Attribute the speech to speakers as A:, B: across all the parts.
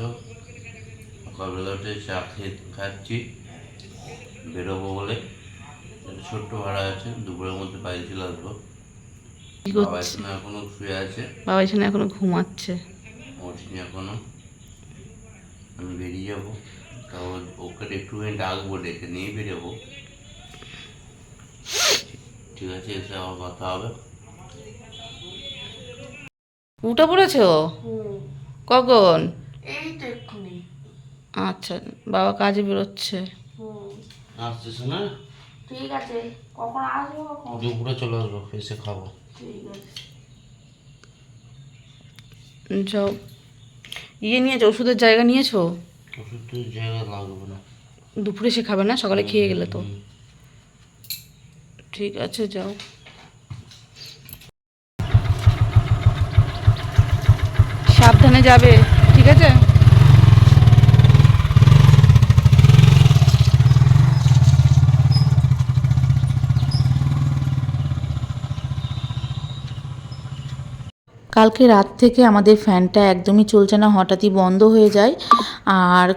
A: আছো সকালবেলা উঠে চা খেয়ে খাচ্ছি। বেরোবো বলে। একটা ছোট্ট ভাড়া আছে দুপুরের মধ্যে বাড়ি চলে আসব। বাবা এখানে এখনও শুয়ে আছে।
B: বাবা এখানে এখনও ঘুমাচ্ছে।
A: ওঠিনি এখনও। আমি বেরিয়ে যাব। তাও ওকে একটুখানি ডাকবো ডেকে নিয়ে বেরোবো। ঠিক আছে এসে আবার কথা হবে।
B: উঠে পড়েছো? কখন?
C: এই তো এক্ষুনি।
B: আচ্ছা বাবা কাজে বেরোচ্ছে।
A: আসছিস না
C: ঠিক আছে কখন আসব কখন?
A: দুপুরে চলে আসব এসে খাব।
C: ঠিক আছে।
B: যাও। ইয়ে নিয়েছো ওষুধের জায়গা নিয়েছো?
A: ওষুধ তো জায়গা লাগবে না।
B: দুপুরে সে খাবে না সকালে খেয়ে গেলে তো। ঠিক আছে যাও। সাবধানে যাবে ঠিক আছে কালকে রাত থেকে আমাদের ফ্যানটা একদমই চলছে না, হঠাৎই বন্ধ হয়ে যায়। আর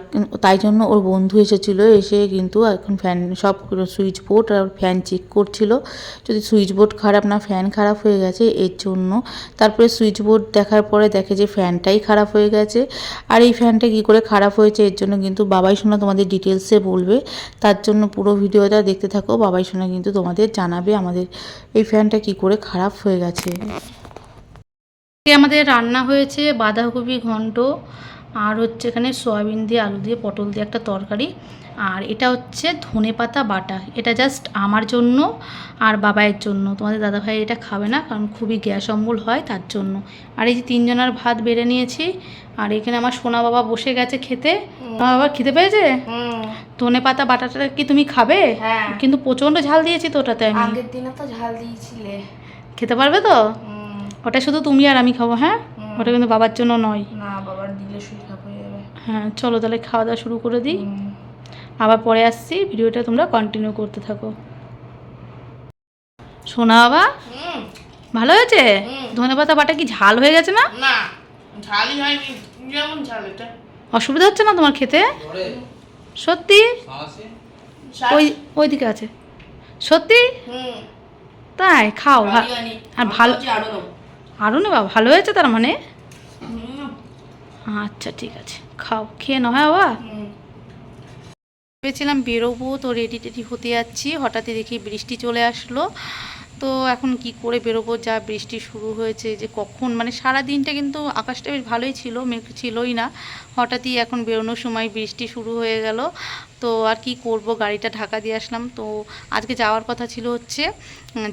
B: তাই জন্য ওর বন্ধু এসেছিল, এসে কিন্তু এখন ফ্যান সব সুইচ বোর্ড আর ফ্যান চেক করছিল। যদি সুইচ বোর্ড খারাপ না, ফ্যান খারাপ হয়ে গেছে, এর জন্য। তারপরে সুইচ বোর্ড দেখার পরে দেখে যে ফ্যানটাই খারাপ হয়ে গেছে। আর এই ফ্যানটা কী করে খারাপ হয়েছে, এর জন্য কিন্তু বাবাই শোনা তোমাদের ডিটেলসে বলবে। তার জন্য পুরো ভিডিওটা দেখতে থাকো, বাবাই শোনা কিন্তু তোমাদের জানাবে আমাদের এই ফ্যানটা কি করে খারাপ হয়ে গেছে। আমাদের রান্না হয়েছে বাঁধাকপি ঘন্ট আর হচ্ছে এখানে সয়াবিন দিয়ে আলু দিয়ে পটল দিয়ে একটা তরকারি। আর এটা হচ্ছে ধনে পাতা বাটা। এটা জাস্ট আমার জন্য আর বাবাইয়ের জন্য। তোমাদের দাদাভাই এটা খাবে না কারণ খুবই গ্যাস অম্বল হয় তার জন্য। আর এই যে তিনজনের ভাত বেড়ে নিয়েছি আর এখানে আমার সোনা বাবা বসে গেছে খেতে। সোনা বাবা খেতে পেয়েছে? ধনে পাতা বাটাটা কি তুমি খাবে?
C: হ্যাঁ।
B: কিন্তু প্রচণ্ড ঝাল দিয়েছি তো ওটাতে আমি।
C: আগের দিনে তো ঝাল দিয়েছিলে।
B: খেতে পারবে তো? ওটা শুধু তুমি আর আমি খাব হ্যাঁ? ওটা কিন্তু বাবার জন্য নয়।
C: না বাবার দিলে হয়ে যাবে।
B: হ্যাঁ চলো তাহলে খাওয়া দাওয়া শুরু করে দিই। আবার পরে আসছি ভিডিওটা তোমরা কন্টিনিউ করতে থাকো। শোনা বাবা ভালো হয়েছে?
C: হুম।
B: ধনে পাতা বাটা কি ঝাল হয়ে গেছে না?
C: না ঝালই হয়নি যেমন ঝাল এটা।
B: অসুবিধা হচ্ছে না তোমার খেতে? সত্যি? ওই ওইদিকে আছে। সত্যি? তাই খাও আর ভালো আরও নেবা? ভালো হয়েছে তার মানে? আচ্ছা ঠিক আছে। খাও, খেয়ে নাও হ্যাঁ বাবা? ভেবেছিলাম বেরোবো, তো রেডি টেডি হতে যাচ্ছি। হঠাৎই দেখি বৃষ্টি চলে আসলো। তো এখন কি করে বেরোবো? যা বৃষ্টি শুরু হয়েছে, যে কখন? মানে সারা দিনটা কিন্তু আকাশটা বেশ ভালোই ছিল, মেঘ ছিলই না। হঠাৎই এখন বেরোনোর সময় বৃষ্টি শুরু হয়ে গেল। তো আর কি করব? গাড়িটা ঢাকা দিয়ে আসলাম। তো আজকে যাওয়ার কথা ছিল হচ্ছে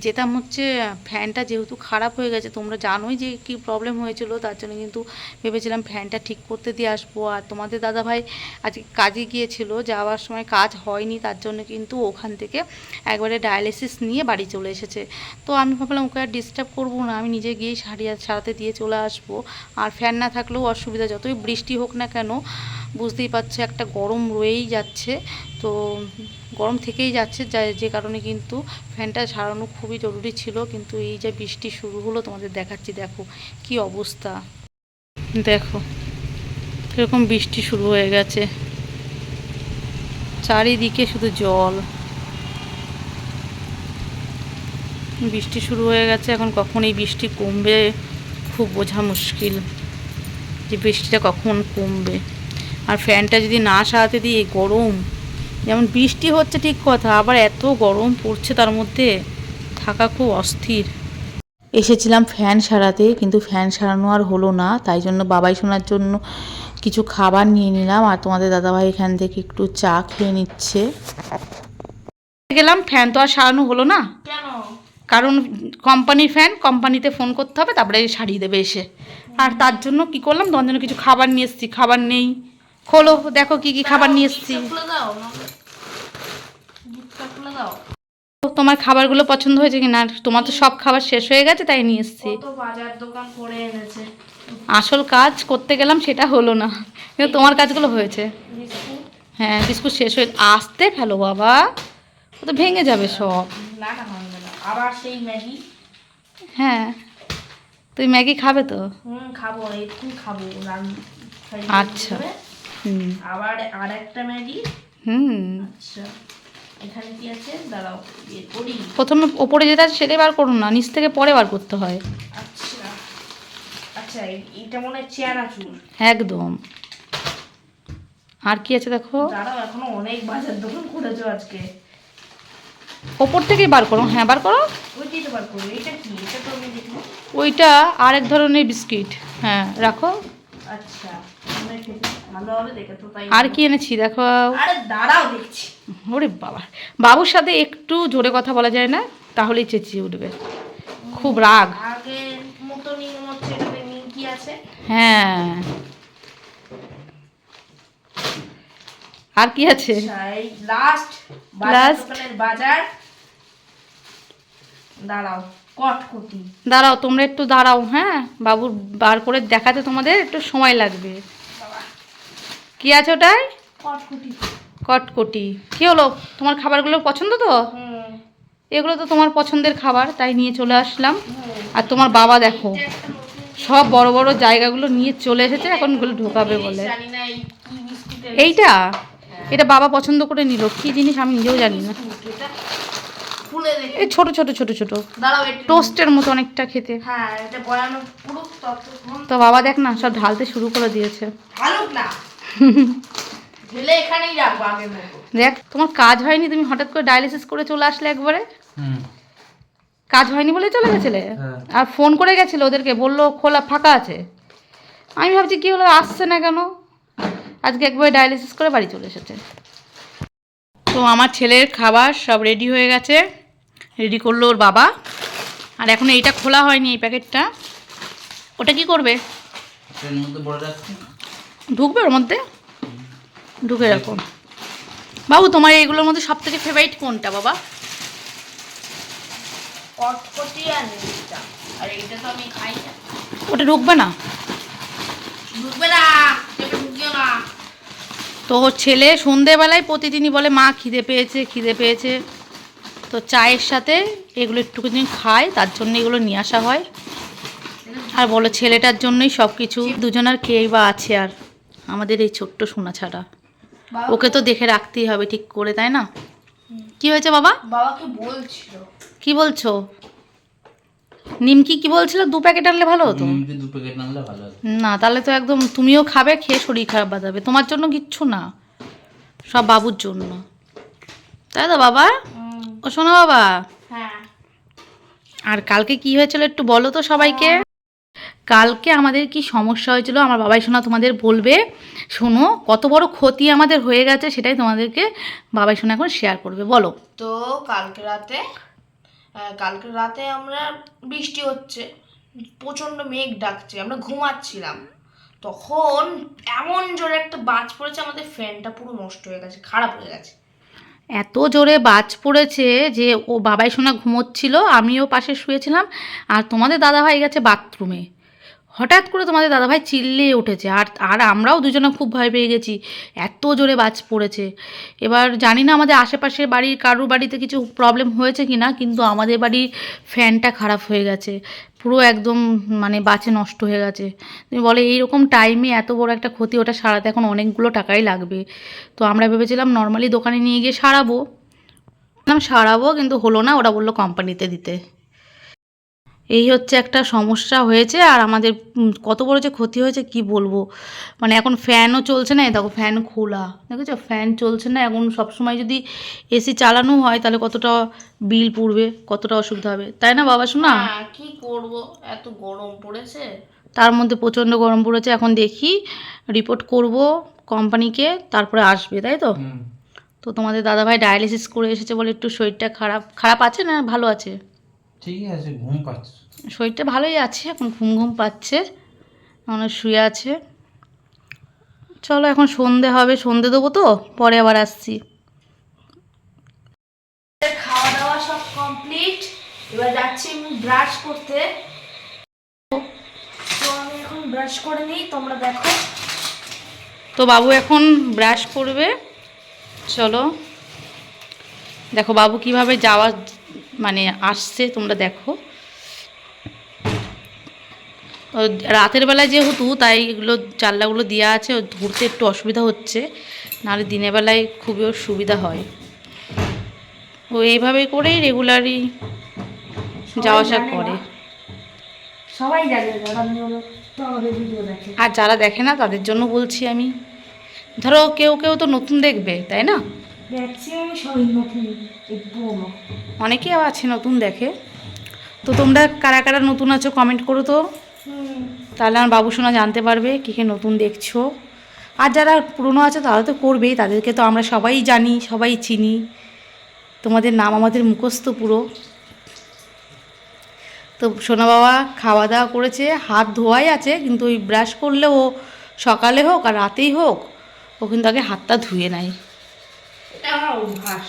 B: যেতাম হচ্ছে, ফ্যানটা যেহেতু খারাপ হয়ে গেছে, তোমরা জানোই যে কি প্রবলেম হয়েছিল, তার জন্য কিন্তু ভেবেছিলাম ফ্যানটা ঠিক করতে দিয়ে আসব। আর তোমাদের দাদাভাই আজকে কাজে গিয়েছিল, যাওয়ার সময় কাজ হয়নি, তার জন্য কিন্তু ওখান থেকে একবারে ডায়ালিসিস নিয়ে বাড়ি চলে এসেছে। তো আমি ভাবলাম, ওকে আর ডিস্টার্ব করব না, আমি নিজে গিয়েই সারিয়ে সারাতে দিয়ে চলে আসব। আর ফ্যান না থাকলেও অসুবিধা, যতই বৃষ্টি হোক না কেন বুঝতেই পারছ, একটা গরম রয়েই যাচ্ছে। তো গরম থেকেই যাচ্ছে, যা কারণে কিন্তু ফ্যানটা সারানো খুবই জরুরি ছিল। কিন্তু এই যে বৃষ্টি শুরু হলো, তোমাদের দেখাচ্ছি, দেখো কি অবস্থা। দেখো এরকম বৃষ্টি শুরু হয়ে গেছে। চারিদিকে শুধু জল। বৃষ্টি শুরু হয়ে গেছে, এখন কখন এই বৃষ্টি কমবে খুব বোঝা মুশকিল। যে বৃষ্টিটা কখন কমবে। আর ফ্যানটা যদি না সারাতে দিই এই গরম যেমন বৃষ্টি হচ্ছে ঠিক কথা আবার এত গরম পড়ছে তার মধ্যে থাকা খুব অস্থির। এসেছিলাম ফ্যান সারাতে কিন্তু ফ্যান সারানো আর হলো না তাই জন্য বাবাই শোনার জন্য কিছু খাবার নিয়ে নিলাম আর তোমাদের দাদাভাই এখান থেকে একটু চা খেয়ে নিচ্ছে। গেলাম ফ্যান তো আর সারানো হলো না। কারণ কোম্পানির ফ্যান কোম্পানিতে ফোন করতে হবে তারপরে সারিয়ে দেবে এসে। আর তার জন্য কি করলাম তোমার জন্য কিছু খাবার নিয়ে এসেছি খাবার নেই। খোলো দেখো কি কি খাবার নিয়ে এসেছি। তোমার খাবারগুলো পছন্দ হয়েছে কি না তোমার তো সব খাবার শেষ হয়ে গেছে তাই নিয়ে এসেছি। আসল কাজ করতে গেলাম সেটা হলো না। কিন্তু তোমার কাজগুলো হয়েছে। হ্যাঁ বিস্কুট শেষ হয়ে আসতে ফেলো বাবা। ও তো ভেঙে যাবে সব।
C: আবার সেই ম্যাগি।
B: হ্যাঁ তুই ম্যাগি খাবে তো?
C: খাব খাব
B: আচ্ছা।
C: আবার আর একটা ম্যাগি।
B: হুম।
C: আচ্ছা এখানে কি আছে? দাঁড়াও বের করি।
B: প্রথমে ওপরে যেটা আছে সেটাই বার করুন না নিচ থেকে পরে বার করতে হয়।
C: আচ্ছা। আচ্ছা এইটা মনে হয়
B: একদম। আর কি আছে দেখো?
C: দাঁড়াও এখনও অনেক বাজার দোকান খুলেছো আজকে।
B: ওপর থেকেই বার করো হ্যাঁ বার করো।
C: এটা এটা
B: ওইটা আর এক ধরনের বিস্কিট হ্যাঁ রাখো।
C: আচ্ছা। ভালো হবে দেখে তো তাই
B: আর কি এনেছি দেখো।
C: আরে দাঁড়াও দেখছি।
B: ওরে বাবা। বাবুর সাথে একটু জোরে কথা বলা যায় না? তাহলেই চেঁচিয়ে উঠবে। খুব রাগ।
C: আগের মতনই হচ্ছে এটাতে আছে।
B: হ্যাঁ। আর কি আছে?
C: লাস্ট বাজার। দাঁড়াও কটকটি।
B: দাঁড়াও তোমরা একটু দাঁড়াও হ্যাঁ? বাবুর বার করে দেখাতে তোমাদের একটু সময় লাগবে। কি আছে ওটাই
C: কটকটি।
B: কি হলো? তোমার খাবারগুলো পছন্দ তো? এগুলো তো তোমার পছন্দের খাবার তাই নিয়ে চলে আসলাম। আর তোমার বাবা দেখো সব বড় বড় জায়গাগুলো নিয়ে চলে এসেছে এখন ওগুলো ঢোকাবে বলে। এইটা? এটা বাবা পছন্দ করে নিল। কি জিনিস আমি নিজেও জানি না। এই ছোট ছোট ছোট ছোট। টোস্টের মতো অনেকটা খেতে।
C: হ্যাঁ
B: তো বাবা দেখ না সব ঢালতে শুরু করে দিয়েছে।
C: না। ঢেলে এখানেই রাখব আগের মতো
B: দেখ তোমার কাজ হয়নি তুমি হঠাৎ করে ডায়ালিসিস করে চলে আসলে একবারে?
A: হুম।
B: কাজ হয়নি বলে চলে গেছিলে?
A: হ্যাঁ।
B: আর ফোন করে গেছিল ওদেরকে বলল খোলা ফাঁকা আছে। আমি ভাবছি কি হলো আসছে না কেন? আজকে একবারে ডায়ালিসিস করে বাড়ি চলে এসেছে। তো আমার ছেলের খাবার সব রেডি হয়ে গেছে। রেডি করল ওর বাবা। আর এখন এইটা খোলা হয়নি এই প্যাকেটটা ওটা কি করবে? ঢুকবে ওর মধ্যে? ঢুকে রাখো। বাবু তোমার এইগুলোর মধ্যে সব থেকে ফেভারিট কোনটা বাবা?
C: কটকটি আর নিমকিটা আর এইটা তো আমি খাই না।
B: ওটা ঢুকবে না?
C: ঢুকবে না। ঢুকিও না।
B: তো ছেলে সন্ধেবেলায় প্রতিদিনই বলে মা খিদে পেয়েছে খিদে পেয়েছে। তো চায়ের সাথে এগুলো একটু একটুখানি খায় তার জন্য এগুলো নিয়ে আসা হয়। আর বলো ছেলেটার জন্যই সব কিছু দুজনার খেয়েই বা আছে আর? আমাদের এই ছোট্ট সোনা ছাড়া। ওকে তো দেখে রাখতেই হবে ঠিক করে তাই না? কি হয়েছে বাবা?
C: বাবাকে বলছিল।
B: কি বলছো? নিমকি কি বলছিল? দু প্যাকেট আনলে ভালো হতো?
A: নিমকি দু প্যাকেট আনলে ভালো হতো।
B: না তাহলে তো একদম তুমিও খাবে খেয়ে শরীর খারাপ বাঁধাবে। তোমার জন্য কিচ্ছু না। সব বাবুর জন্য। তাই তো বাবা? ও শোনো বাবা।
C: হ্যাঁ।
B: আর কালকে কি হয়েছিল একটু বলো তো সবাইকে। কালকে আমাদের কি সমস্যা হয়েছিল আমার বাবাই সোনা তোমাদের বলবে। শোনো কত বড় ক্ষতি আমাদের হয়ে গেছে সেটাই তোমাদেরকে বাবাই সোনা এখন শেয়ার করবে বলো।
C: তো কালকে রাতে কালকে রাতে আমরা বৃষ্টি হচ্ছে প্রচণ্ড মেঘ ডাকছে আমরা ঘুমাচ্ছিলাম। তখন এমন জোরে একটা বাজ পড়েছে আমাদের ফ্যানটা পুরো নষ্ট হয়ে গেছে খারাপ হয়ে গেছে।
B: এত জোরে বাজ পড়েছে যে ও বাবাই সোনা ঘুমোচ্ছিল আমিও পাশে শুয়েছিলাম আর তোমাদের দাদাভাই গেছে বাথরুমে হঠাৎ করে তোমাদের দাদাভাই চিল্লে উঠেছে। আর আর আমরাও দুজনে খুব ভয় পেয়ে গেছি। এত জোরে বাজ পড়েছে। এবার জানি না আমাদের আশেপাশের বাড়ির কারুর বাড়িতে কিছু প্রবলেম হয়েছে কি না কিন্তু আমাদের বাড়ির ফ্যানটা খারাপ হয়ে গেছে। পুরো একদম মানে বাঁচে নষ্ট হয়ে গেছে। তুমি বলে, এইরকম টাইমে এত বড় একটা ক্ষতি, ওটা সারাতে এখন অনেকগুলো টাকাই লাগবে। তো আমরা ভেবেছিলাম নর্মালি দোকানে নিয়ে গিয়ে সারাবো। সারাবো, কিন্তু হলো না। ওরা বলল কোম্পানিতে দিতে। এই হচ্ছে একটা সমস্যা হয়েছে আর আমাদের কত বড় যে ক্ষতি হয়েছে কি বলব? মানে এখন ফ্যানও চলছে না দেখো ফ্যান খোলা দেখেছ? ফ্যান চলছে না এখন সবসময় যদি এসি চালানো হয় তাহলে কতটা বিল পড়বে কতটা অসুবিধা হবে তাই না বাবা শোনা
C: হ্যাঁ কি করব? এত গরম পড়েছে।
B: তার মধ্যে প্রচণ্ড গরম পড়েছে এখন দেখি রিপোর্ট করব কোম্পানিকে তারপরে আসবে তাই তো? তো তোমাদের দাদাভাই ডায়ালিসিস করে এসেছে বলে একটু শরীরটা খারাপ খারাপ আছে না ভালো আছে?
A: ঠিকই আছে ঘুম পাচ্ছে।
B: শরীরটা ভালোই আছে এখন ঘুম ঘুম পাচ্ছে মানে শুয়ে আছে। চলো এখন সন্ধে হবে সন্ধে দেবো তো পরে আবার আসছি।
C: খাওয়া দাওয়া সব কমপ্লিট এবার যাচ্ছি আমি ব্রাশ করতে। তো আমি এখন ব্রাশ করে নিই তোমরা দেখো।
B: তো বাবু এখন ব্রাশ করবে। চলো। দেখো বাবু কীভাবে যাওয়া মানে আসছে তোমরা দেখো। রাতের বেলায় যেহেতু তাই এগুলো চাল্লাগুলো দেওয়া আছে ও ধরতে একটু অসুবিধা হচ্ছে। নাহলে দিনের বেলায় খুবই সুবিধা হয়। ও এইভাবে করেই রেগুলারই যাওয়া আসা করে।
C: সবাই জানে
B: আর যারা দেখে না তাদের জন্য বলছি আমি। ধরো কেউ কেউ তো নতুন দেখবে তাই না? অনেকেই আবার আছে নতুন দেখে। তো তোমরা কারা কারা নতুন আছো কমেন্ট করো তো। তাহলে আমার বাবু সোনা জানতে পারবে কী কী নতুন দেখছ। আর যারা পুরনো আছে তারা তো করবেই তাদেরকে তো আমরা সবাই জানি সবাই চিনি। তোমাদের নাম আমাদের মুখস্থ পুরো। তো সোনা বাবা খাওয়া দাওয়া করেছে হাত ধোয়াই আছে কিন্তু ওই ব্রাশ করলে ও সকালে হোক আর রাতেই হোক ও কিন্তু আগে হাতটা ধুয়ে নেয়।
C: অভ্যাস।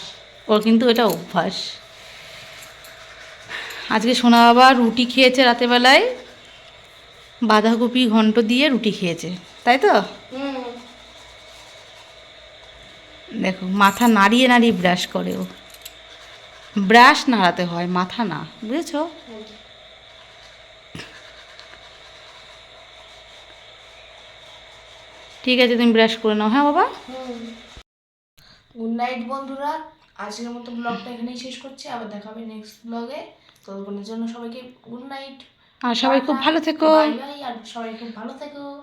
B: ওর কিন্তু এটা অভ্যাস। আজকে সোনা বাবা রুটি খেয়েছে রাতেবেলায় বাঁধাকপি ঘন্ট দিয়ে রুটি খেয়েছে, তাই তো? দেখো, মাথা নাড়িয়ে নাড়িয়ে ব্রাশ করে ও। ব্রাশ নাড়াতে হয়, মাথা না, বুঝেছ? ঠিক আছে, তুমি ব্রাশ করে নাও হ্যাঁ বাবা?
C: গুড নাইট বন্ধুরা। আজকের মতো ব্লগটা এখানেই শেষ করছি। আবার দেখাবে নেক্সট ব্লগে ততক্ষণের জন্য সবাইকে গুড নাইট
B: আর সবাই খুব ভালো থেকো।
C: আর সবাই খুব ভালো থেকো।